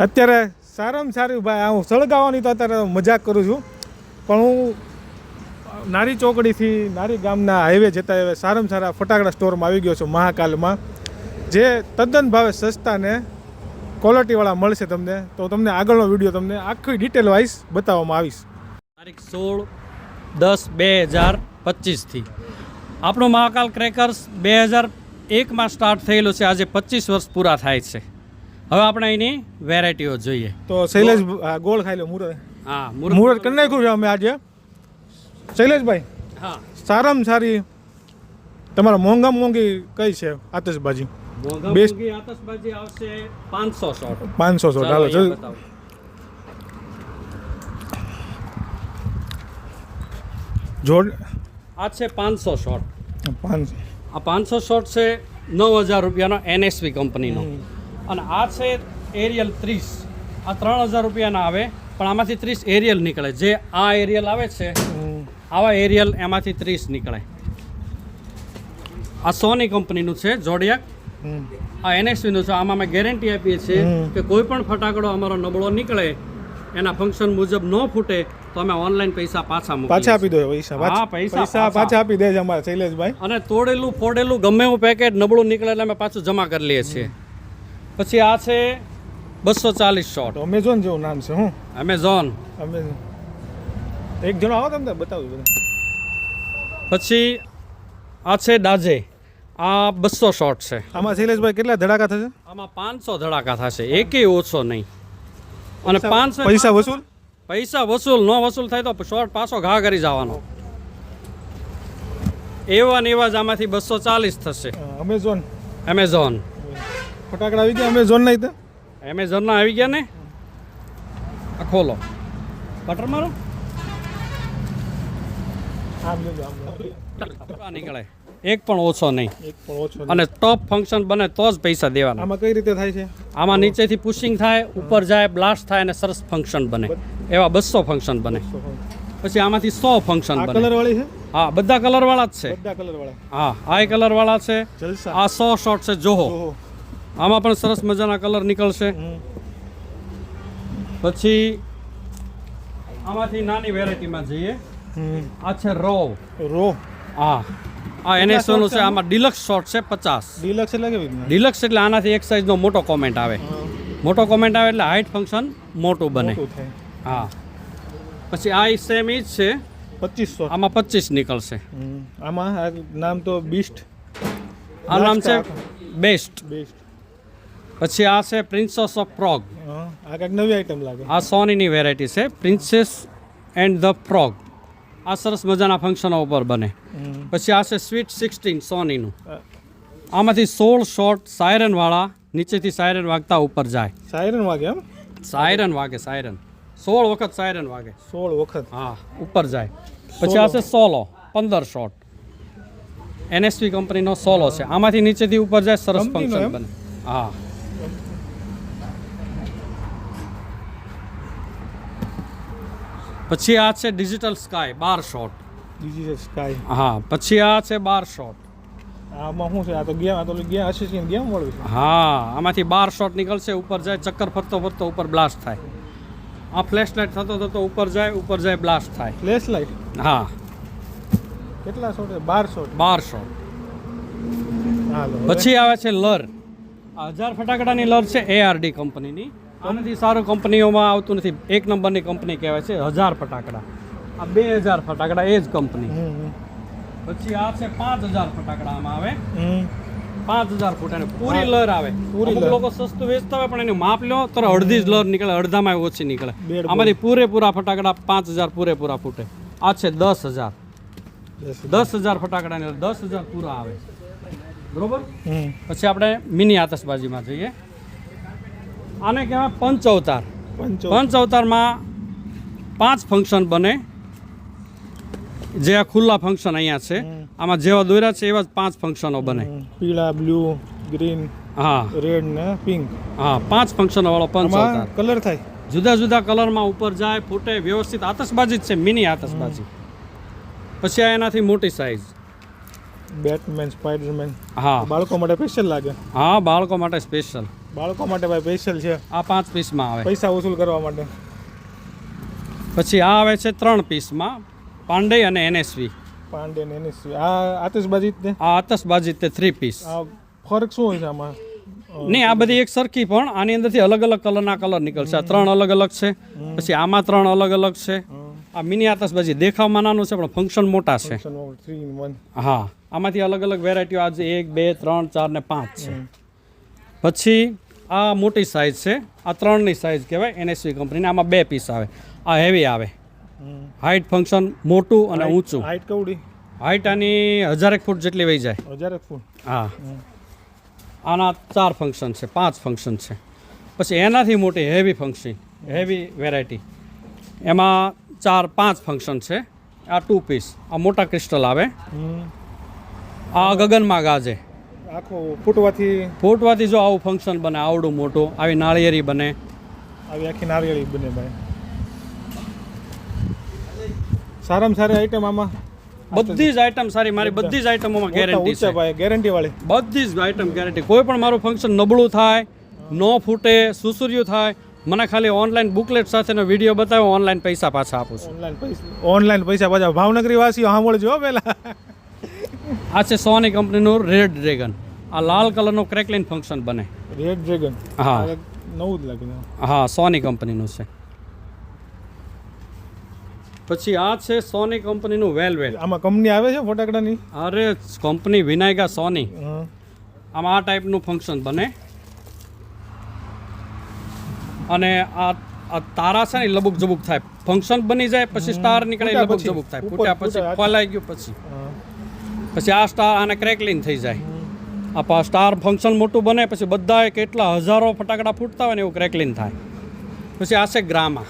અત્યારે સારામાં સારું ભાઈ હું સળગાવવાની તો અત્યારે મજાક કરું છું. પણ હું નારી ચોકડીથી નારી ગામના હાઈવે જતા હવે સારામાં સારા ફટાકડા સ્ટોરમાં આવી ગયો છું મહાકાલમાં. જે તદ્દન ભાવે સસ્તા ને ક્વોલિટીવાળા મળશે તમને. તો તમને આગળનો વીડિયો તમને આખી ડિટેલ વાઇઝ બતાવવામાં આવીશ. તારીખ સોળ દસ બે હજાર પચીસથી. આપણું મહાકાલ ક્રેકર્સ બે હજાર એકમાં સ્ટાર્ટ થયેલું છે. આજે પચીસ વર્ષ પૂરા થાય છે. હવે આપણે એની વેરાયટીઓ જોઈએ. તો શૈલેષ ગોળ ખાઈ લો મુહૂર્ત હા મુહૂર્ત કરી નાખ્યું છે અમે આજે. શૈલેષભાઈ હા. સારામાં સારી તમારા મોંઘા મોંઘી કઈ છે? આતશબાજી. મોંઘી આતશબાજી આવશે પાંચસો શોટ પાંચસો ચાલો બતાવો. જોડ. આ છે પાંચસો શોટ પાંચસો આ પાંચસો શોટ છે નવ હજાર રૂપિયાનો એનએસવી કંપનીનો. અને આ છે એરિયલ ત્રીસ. આ ત્રણ હજાર રૂપિયાના આવે પણ આમાંથી ત્રીસ એરિયલ નીકળે. જે આ એરિયલ આવે છે આવા એરિયલ એમાંથી ત્રીસ નીકળે. આ સોની કંપનીનું છે જોડિયાક. આ એનએસવીનું છે આમાં અમે ગેરંટી આપીએ છીએ કે કોઈ પણ ફટાકડો અમારો નબળો નીકળે એના ફંક્શન મુજબ ન ફૂટે તો અમે ઓનલાઈન પૈસા પાછા પાછા આપી દો પૈસા હા, પૈસા પાછા. આપી દેજો અમારે અમારા શૈલેષભાઈ. અને તોડેલું ફોડેલું ગમે એવું પેકેટ નબળું નીકળે એટલે અમે પાછું જમા કરી લઈએ છીએ. પછી આ છે બસો ચાલીસ શોટ. અમેઝોન જેવું નામ છે હું? એમેઝોન અમેઝોન એક જણો આવો તમને બતાવું પછી આ છે ડાજે. આ બસો શોટ છે. આમાં શૈલેષભાઈ કેટલા ધડાકા થશે? આમાં પાંચસો ધડાકા થશે. એકેય ઓછો નહીં. અને પાંચસો પૈસા વસૂલ? પૈસા વસૂલ ન વસૂલ થાય તો શોર્ટ પાછો ઘા કરી જવાનો. એવા ને એવા જ આમાંથી બસો ચાલીસ થશે. અમેઝોન એમેઝોન ફટાકડા આવી ગયા? અમેઝોન નહીં તો એમેઝોનના આવી ગયા ને? આ ખોલો. બટર મારો? નીકળે. એક પણ ઓછો નહીં. એક પણ ઓછો અને ટોપ ફંક્શન બને તો જ પૈસા દેવાના. આમાં કઈ રીતે થાય છે? આમાં નીચેથી પુશિંગ થાય ઉપર જાય બ્લાસ્ટ થાય અને સરસ ફંક્શન બને. એવા બસો ફંક્શન બને. પછી આમાંથી સો ફંક્શન બને. કલર વાળી છે? હા બધા કલર વાળા જ છે. બધા કલર વાળા હા આ કલર વાળા છે આ સો શોટ છે જોહો. આમાં પણ સરસ મજાના કલર નીકળશે. પછી આમાંથી નાની વેરાયટીમાં જઈએ. આ છે રો. રો. હા આ સોનું છે આમાં? ડિલક્સ શોટ છે પચાસ. ડિલક્સ એટલે કે ડિલક્સ એટલે આનાથી એક સાઇઝનો મોટો કોમેન્ટ આવે. મોટો કોમેન્ટ આવે એટલે હાઇટ ફંક્શન મોટું બને. હા. પછી આ સેમ ઈ જ છે. પચીસો. આમાં પચીસ નીકળશે. આમાં નામ તો બીસ્ટ આ નામ છે બેસ્ટ બેસ્ટ પછી આ છે પ્રિન્સેસ ઓફ ફ્રોગ આ કંઈક નવી આઈટમ લાગે. આ સોનીની વેરાયટી છે પ્રિન્સેસ એન્ડ ધ ફ્રોગ આ સરસ મજાના ફંક્શનો ઉપર બને. પછી આ છે સ્વીટ સિક્સટીન સોનીનું આમાંથી સોળ શોટ સાયરનવાળા નીચેથી સાયરન વાગતા ઉપર જાય. સાયરન વાગે એમ? સાયરન વાગે સાયરન સોળ વખત સાયરન વાગે. સોળ વખત. હા ઉપર જાય. પછી આ છે સોલો પંદર શોટ એનએસપી કંપનીનો સોલો છે. આમાંથી નીચેથી ઉપર જાય સરસ ફંક્શન બને. હા. પછી આ છે ડિજિટલ સ્કાય બાર શોટ. ડિજિટલ સ્કાય હા પછી આ છે બાર શોટ. આમાં શું છે? આ તો ગેમ આ તો ગયા છે ગેમ છે. હા આમાંથી બાર શોટ નીકળશે ઉપર જાય ચક્કર ફરતો ફરતો ઉપર બ્લાસ્ટ થાય. આ ફ્લેશ લાઇટ થતો થતો ઉપર જાય ઉપર જાય બ્લાસ્ટ થાય. ફ્લેશ લાઇટ હા. કેટલા શોટ છે? બાર શોટ. બાર શોટ. પછી આવે છે લર. આ હજાર ફટાકડાની લર છે એઆરડી કંપનીની. આનાથી સારું કંપનીઓમાં આવતું નથી. એક નંબરની કંપની કહેવાય છે હજાર ફટાકડા. આ બે હજાર ફટાકડા એ જ કંપની. પછી આ છે પાંચ હજાર ફટાકડા આમાં આવે. પાંચ હજાર ફૂટાની પૂરી લર આવે. પૂરી લોકો સસ્તું વેચતા હોય પણ એનું માપ લો તો અડધી જ લર નીકળે અડધામાં ઓછી નીકળે. અમારી આમાંથી પૂરેપૂરા ફટાકડા પાંચ હજાર પૂરેપૂરા ફૂટે. આ છે દસ હજાર. દસ હજાર. ફટાકડાની દસ હજાર પૂરા આવે. બરોબર? પછી આપણે મિની આતશબાજીમાં જઈએ. આને કહેવાય પંચ અવતાર પંચો અવતારમાં પાંચ ફંક્શન બને. જે આ ખુલ્લા ફંક્શન અહીંયા છે. આમાં જેવા દોર્યા છે એવા જ પાંચ ફંક્શનો બને. પીળા બ્લુ ગ્રીન હા. રેડ ને પિંક. હા પાંચ ફંક્શન વાળો પંચ અવતાર કલર થાય. જુદા જુદા કલરમાં ઉપર જાય ફૂટે વ્યવસ્થિત આતશબાજી જ છે મિની આતશબાજી. પછી આ એનાથી મોટી સાઈઝ બેટમેન સ્પાઈડરમેન હા. બાળકો માટે સ્પેશિયલ લાગે. હા બાળકો માટે સ્પેશિયલ બાળકો માટે ભાઈ સ્પેશિયલ છે. આ પાંચ પીસમાં આવે. પૈસા વસૂલ કરવા માટે. પછી આ આવે છે ત્રણ પીસમાં પાંડે અને એનએસવી પાંડે અને એનએસવી આ આતશબાજી ને? આ આતશબાજી તે થ્રી પીસ આ ફરક શું હોય છે આમાં? નહીં આ બધી એક સરખી પણ આની અંદરથી અલગ અલગ કલરના કલર નીકળશે. આ ત્રણ અલગ અલગ છે. પછી આમાં ત્રણ અલગ અલગ છે. આ મિની આતશબાજી દેખાવમાં નાનું છે પણ ફંક્શન મોટા છે. હા આમાંથી અલગ અલગ વેરાયટીઓ આજે એક બે ત્રણ ચાર ને પાંચ છે. પછી આ મોટી સાઇઝ છે. આ ત્રણની સાઇઝ કહેવાય એનએસવી કંપનીની આમાં બે પીસ આવે. આ હેવી આવે. હાઇટ ફંક્શન મોટું અને ઊંચું. હાઈટ કવડી? હાઇટ આની હજારેક ફૂટ જેટલી વહી જાય. હજારેક ફૂટ? હા. આના ચાર ફંક્શન છે પાંચ ફંક્શન છે. પછી એનાથી મોટી હેવી ફંક્શન હેવી વેરાયટી એમાં ચાર પાંચ ફંક્શન છે. આ ટુ પીસ આ મોટા ક્રિસ્ટલ આવે. આ ગગનમાં ગાજે. આખો ફૂટવાથી ફૂટવાથી જો આવું ફંક્શન બને આવડું મોટું આવી નાળિયેરી બને. આવી આખી નારિયેળી બને ભાઈ. સારામાં સારી આઈટમ આમાં. બધી જ આઈટમ સારી મારી બધી. જ આઈટમોમાં ગેરંટી છે. ભાઈ ગેરંટી વાળી બધી જ આઈટમ ગેરંટી કોઈ પણ મારું ફંક્શન નબળું થાય ન ફૂટે સુસુર્યું થાય મને ખાલી ઓનલાઈન બુકલેટ સાથેનો વીડિયો બતાવ્યો ઓનલાઈન પૈસા પાછા આપું છું. ઓનલાઈન પૈસા ઓનલાઈન પૈસા પાછા ભાવનગરી વાસીઓ સાંભળજો પહેલા. આ છે સોની કંપનીનું રેડ ડ્રેગન આ લાલ કલરનું ક્રેકલિન ફંક્શન બને. રેડ ડ્રેગન હા. નવું જ લાગે હા સોની કંપનીનું છે. પછી આ છે સોની કંપનીનું વેલવેટ આમાં કંપની આવે છે ફટાકડાની? અરે કંપની વિનાયકા સોની. આમાં આ ટાઈપનું ફંક્શન બને. અને આ આ તારા છે ને લબુક જબુક થાય. ફંક્શન બની જાય પછી સ્ટાર નીકળે લબુક જબુક થાય. ફૂટ્યા પછી ફલાઈ ગયું પછી. પછી આ સ્ટાર આને ક્રેકલિન થઈ જાય. આ સ્ટાર ફંક્શન મોટું બને પછી બધાએ કેટલા હજારો ફટાકડા ફૂટતા હોય ને એવું ક્રેકલિન થાય. પછી આ છે ગ્રામા.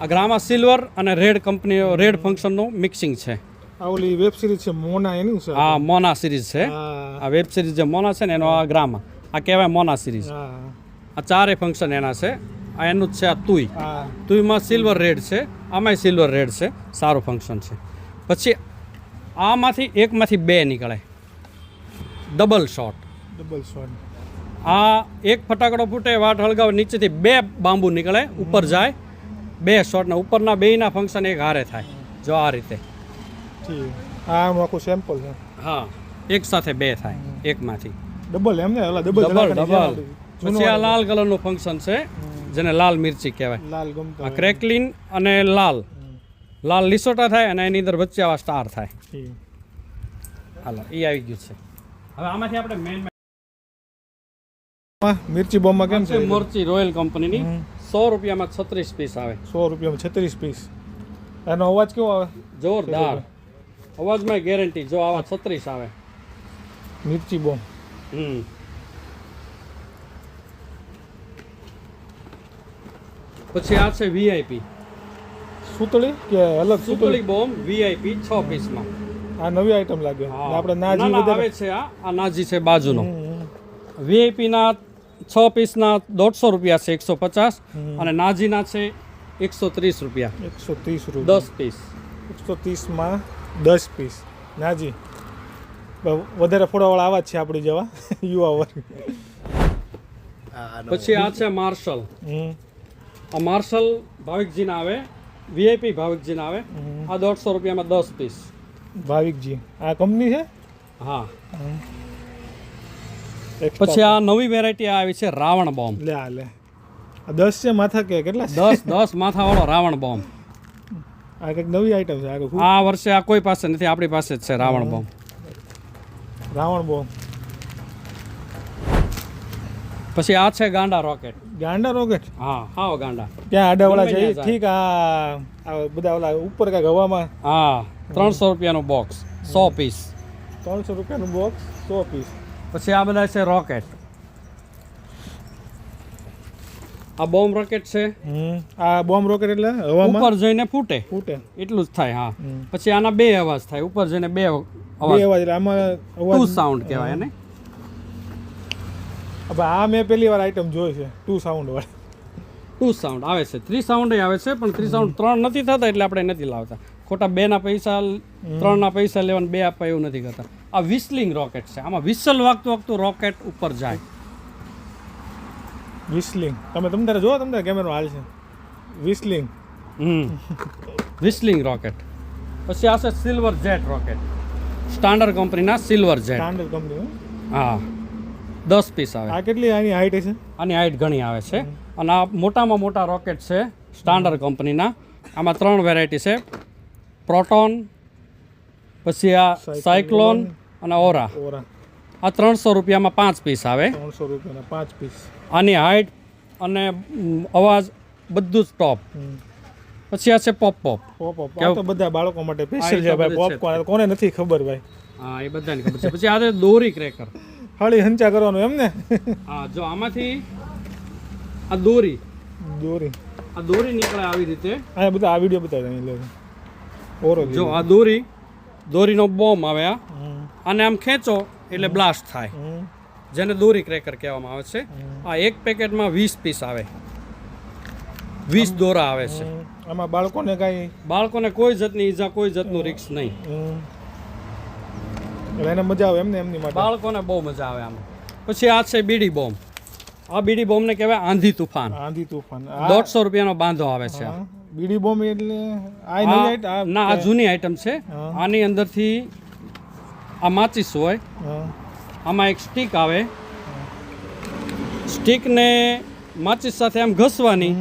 આ ગ્રામા સિલ્વર અને રેડ કંપની રેડ ફંક્શનનું મિક્સિંગ છે. આ ઓલી વેબ સિરીઝ છે મોના એની છે? હા મોના સિરીઝ છે. આ વેબ સિરીઝ જે મોના છે ને એનો આ ગ્રામા. આ કહેવાય મોના સિરીઝ. આ ચારે ફંક્શન એના છે. આ એનું જ છે આ તુઈ તુઈમાં સિલ્વર રેડ છે આમાંય સિલ્વર રેડ છે. સારું ફંક્શન છે. પછી આમાંથી એકમાંથી બે નીકળે. Double shot. Double shot. આ એક ફટાકડો ફૂટે વાટ હળગાવ નીચેથી બે બાંબુ નીકળે ઉપર જાય. બે શોટના ઉપરના બેયના ફંક્શન એક હારે થાય જો આ રીતે. ઠીક. આ આખું સેમ્પલ છે. હા એક સાથે બે થાય એકમાંથી. ડબલ એમ ને? Double double double. પછી આ લાલ કલરનું ફંક્શન છે જેને લાલ મિરચી કહેવાય. લાલ ગમતા આ ક્રેકલિન અને લાલ. લાલ લીસોટા થાય અને એની અંદર વચ્ચે આવા સ્ટાર થાય. હાલો એ આવી ગયું છે. હવે આમાંથી આપણે મેન મિર્ચી બોમ્બમાં કેમ છે મોરચી રોયલ કંપનીની સો રૂપિયામાં છત્રીસ પીસ આવે. સો રૂપિયામાં છત્રીસ પીસ એનો અવાજ કેવો આવે? જોરદાર. અવાજમાં ગેરંટી જો આવા છત્રીસ આવે. મિર્ચી બોમ્બ. હમ. પછી આ છે વીઆઈપી સુતળી કે અલગ સુતળી? સુતળી બોમ્બ વીઆઈપી છ પીસમાં આ નવી આઈટમ લાગે. હા. આપણે નાજી આવે છે આ આ નાજી છે બાજુનો. વીઆઈપીના છ પીસના દોઢસો રૂપિયા છે એકસો પચાસ. અને નાજીના છે એકસો ત્રીસ રૂપિયા. એકસો ત્રીસ રૂપિયા. દસ પીસ એકસો ત્રીસમાં દસ પીસ નાજી વધારે ફોડાવાળા આવા જ છે આપણી જેવા યુવા વર્ગ. પછી આ છે માર્શલ. હમ. આ માર્શલ ભાવિકજીના આવે વીઆઈપી ભાવિકજીના આવે. આ દોઢસો રૂપિયામાં દસ પીસ ભાવિકજી આ કંપની છે? હા. પછી આ નવી વેરાયટી આવી છે રાવણ બોમ્બ લે આ લે. આ દસ છે માથા કે કેટલા દસ દસ માથાવાળો રાવણ બોમ્બ આ કંઈક નવી આઈટમ છે આ આ વર્ષે આ કોઈ પાસે નથી આપણી પાસે જ છે રાવણ બોમ્બ રાવણ બોમ્બ પછી આ છે ગાંડા રોકેટ ગાંડા રોકેટ હા હા ગાંડા. ત્યાં આડાવાળા છે ઠીક આ આ બધા ઓલા ઉપર કાંઈક હવામાં હા. ત્રણસો રૂપિયાનું બોક્સ સો પીસ ત્રણસો રૂપિયાનું બોક્સ સો પીસ પછી આ બધા છે રોકેટ આ બોમ્બ રોકેટ છે. આ બોમ્બ રોકેટ એટલે હવામાં? ઉપર જઈને ફૂટે. ફૂટે. એટલું જ થાય હા. પછી આના બે અવાજ થાય ઉપર જઈને બે બે અવાજ. અવાજ એટલે આમાં ટુ અવાજ સાઉન્ડ કહેવાય એને. હવે આ મેં પહેલી વાર આઈટમ જોઈ છે ટુ સાઉન્ડ વાળી. ટુ સાઉન્ડ આવે છે. થ્રી સાઉન્ડ આવે છે પણ થ્રી સાઉન્ડ ત્રણ નથી થતા એટલે આપણે નથી લાવતા. ખોટા બે ના પૈસા ત્રણના પૈસા લેવાનું બે આપવા એવું નથી કરતા. આ વિસલિંગ રોકેટ છે. આમાં વિસલ વાગતું વાગતું રોકેટ ઉપર જાય. વિસલિંગ તમે તમ તારે જુઓ તમ કેમેરો હાલ છે. વિસલિંગ હમ. વિસ્લિંગ રોકેટ પછી આવશે સિલ્વર જેટ રોકેટ સ્ટાન્ડર્ડ કંપનીના સિલ્વર જેટ સ્ટાન્ડર્ડ કંપની હા. દસ પીસ આવે. આ કેટલી આની હાઈટ છે આની હાઇટ ઘણી આવે છે. અને આ મોટામાં મોટા રોકેટ છે સ્ટાન્ડર્ડ કંપનીના આમાં ત્રણ વેરાયટી છે. પ્રોટોન પછી આ સાયક્લોન અને ઓરા. ઓરા. આ ત્રણસો રૂપિયામાં પાંચ પીસ આવે. ત્રણસો રૂપિયાના પાંચ પીસ. આની હાઇટ અને અવાજ બધું જ ટોપ. પછી આ છે પોપ પોપ. Pop pop. આ તો બધા બાળકો માટે સ્પેશિયલ છે ભાઈ કોને નથી ખબર ભાઈ. હા એ બધાની ખબર છે. પછી આ છે દોરી ક્રેકર હળી હંચા કરવાનું એમ ને? હા જો આમાંથી આ દોરી. દોરી. આ દોરી નીકળે આવી રીતે. આ બધા આ વીડિયો બતાવે લે. જો આ દોરી દોરીનો બોમ્બ આવે આ. અને આમ ખેંચો એટલે બ્લાસ્ટ થાય. જેને દોરી ક્રેકર કહેવામાં આવે છે. આ એક પેકેટમાં વીસ પીસ આવે. વીસ દોરા આવે છે. આમાં બાળકોને કાંઈ? બાળકોને કોઈ જાતની ઈજા કોઈ જાતનું રિક્સ નહીં. એને મજા આવે એમને એમની માટે? બાળકોને બહુ મજા આવે આમ. પછી આ છે બીડી બોમ્બ. આ બીડી બોમ્બને કહેવાય આંધી તુફાન. આંધી તુફાન. દોઢસો રૂપિયાનો બાંધો આવે છે બીડી બોમ્બ એટલે આ નવી ના આ જૂની આઈટમ છે. આની અંદરથી આ માચીસ હોય. આમાં એક સ્ટીક આવે. સ્ટીકને માચીસ સાથે આમ ઘસવાની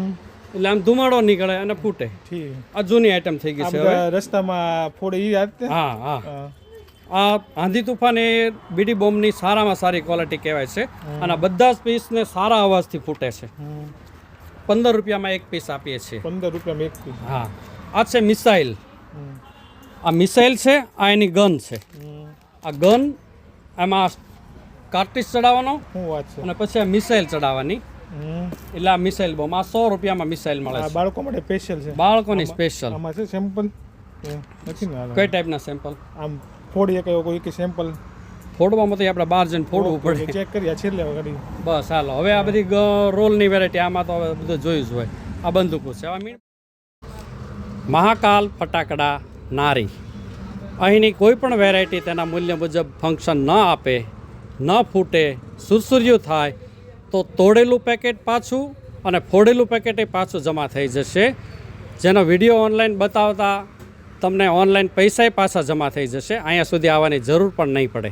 એટલે આમ ધુમાડો નીકળે અને ફૂટે. આ જૂની આઈટમ થઈ ગઈ છે રસ્તામાં ફોડે એ હા હા. આ આંધી તુફાન એ બીડી બોમ્બની સારામાં સારી ક્વોલિટી કહેવાય છે. અને બધા જ પીસને સારા અવાજથી ફૂટે છે. પંદર રૂપિયામાં એક પીસ આપીએ છીએ. પંદર રૂપિયામાં એક પીસ હા. આ છે મિસાઇલ. આ મિસાઇલ છે આ એની ગન છે. આ ગન એમાં કાર્ટિસ ચડાવવાનો શું વાત છે? અને પછી આ મિસાઇલ ચડાવવાની. એટલે આ મિસાઇલ બોમ્બ આ સો રૂપિયામાં મિસાઇલ મળે છે. બાળકો માટે સ્પેશિયલ છે. બાળકોની સ્પેશિયલ આમાં છે સેમ્પલ. કઈ ટાઈપના સેમ્પલ આમ ફોડીએ કયો કોઈ કે સેમ્પલ ફોડવામાં તો આપણે બહાર જઈને ફોડવું પડે. ચેક કરી આ છેલ્લે વગાડી બસ હાલો. હવે આ બધી રોલની વેરાયટી આમાં તો હવે બધું જોયું જ હોય. આ બંદૂકો છે. આ મહાકાલ ફટાકડા નારી. અહીંની કોઈ પણ વેરાયટી તેના મૂલ્ય મુજબ ફંક્શન ન આપે ન ફૂટે સુરસુર્યું થાય તો તોડેલું પેકેટ પાછું અને ફોડેલું પેકેટ એ પાછું જમા થઈ જશે. જેનો વીડિયો ઓનલાઈન બતાવતા તમને ઓનલાઈન પૈસાય પાછા જમા થઈ જશે. અહીંયા સુધી આવવાની જરૂર પણ નહીં પડે.